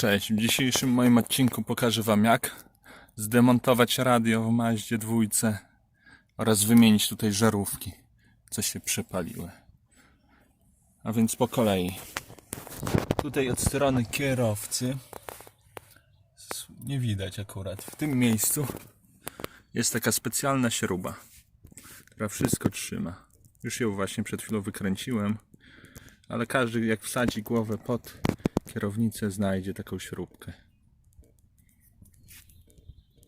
Cześć, w dzisiejszym moim odcinku pokażę Wam jak zdemontować radio w Maździe dwójce oraz wymienić tutaj żarówki, co się przepaliły. A więc po kolei. Tutaj od strony kierowcy nie widać akurat. W tym miejscu jest taka specjalna śruba, która wszystko trzyma. Już ją właśnie przed chwilą wykręciłem, ale każdy jak wsadzi głowę pod kierownicę znajdzie taką śrubkę.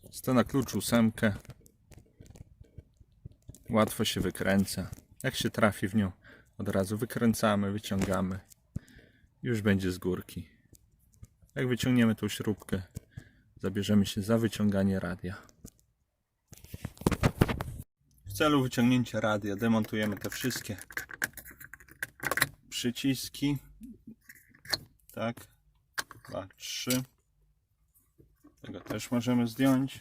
Jest to na klucz ósemkę. Łatwo się wykręca. Jak się trafi w nią, od razu wykręcamy, wyciągamy. Już będzie z górki. Jak wyciągniemy tą śrubkę, zabierzemy się za wyciąganie radia. W celu wyciągnięcia radia demontujemy te wszystkie przyciski tak. Dwa, trzy. Tego też możemy zdjąć.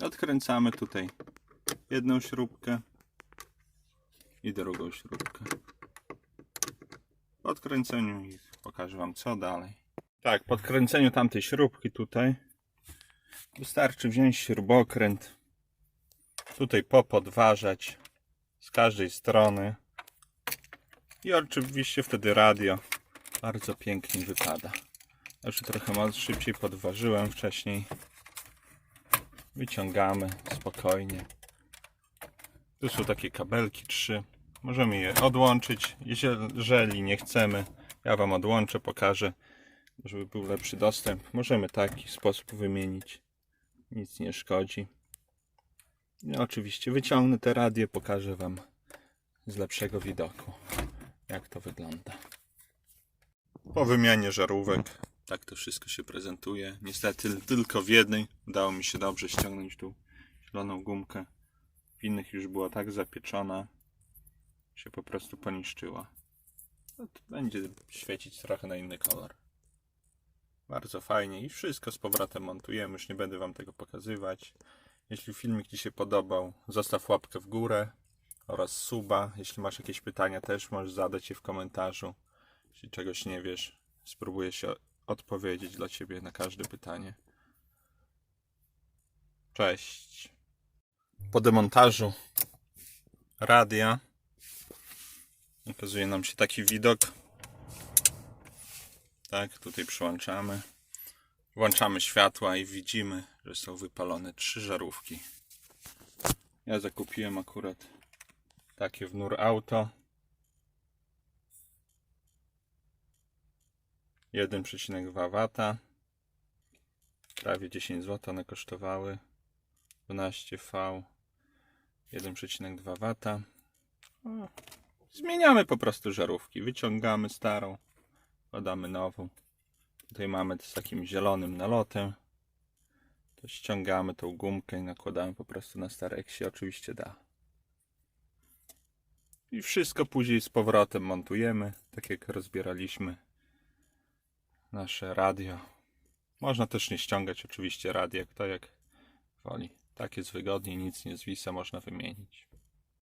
Odkręcamy tutaj jedną śrubkę i drugą śrubkę. Po odkręceniu ich pokażę Wam co dalej. Tak, po odkręceniu tamtej śrubki tutaj wystarczy wziąć śrubokręt. Tutaj popodważać z każdej strony. I oczywiście wtedy radio bardzo pięknie wypada. Jeszcze trochę szybciej podważyłem wcześniej. Wyciągamy spokojnie. Tu są takie kabelki trzy. Możemy je odłączyć. Jeżeli nie chcemy, ja Wam odłączę, pokażę, żeby był lepszy dostęp. Możemy taki sposób wymienić. Nic nie szkodzi. No, oczywiście wyciągnę te radio, pokażę Wam z lepszego widoku, jak to wygląda. Po wymianie żarówek tak to wszystko się prezentuje. Niestety tylko w jednej udało mi się dobrze ściągnąć tą zieloną gumkę. W innych już była tak zapieczona, się po prostu poniszczyła. No będzie świecić trochę na inny kolor. Bardzo fajnie i wszystko z powrotem montujemy. Już nie będę Wam tego pokazywać. Jeśli filmik Ci się podobał, zostaw łapkę w górę oraz suba. Jeśli masz jakieś pytania, też możesz zadać je w komentarzu. Jeśli czegoś nie wiesz, spróbuję się odpowiedzieć dla Ciebie na każde pytanie. Cześć. Po demontażu radia okazuje nam się taki widok. Tak, tutaj przyłączamy. Włączamy światła i widzimy, że są wypalone trzy żarówki. Ja zakupiłem akurat takie w Nur Auto. 1,2 W. Prawie 10 zł one kosztowały. 12V. 1,2 W. Zmieniamy po prostu żarówki. Wyciągamy starą, wkładamy nową. Tutaj mamy z takim zielonym nalotem. To ściągamy tą gumkę i nakładamy po prostu na stare, jak się oczywiście da. I wszystko później z powrotem montujemy, tak jak rozbieraliśmy nasze radio. Można też nie ściągać oczywiście radia, kto jak woli. Tak jest wygodniej, nic nie zwisa, można wymienić.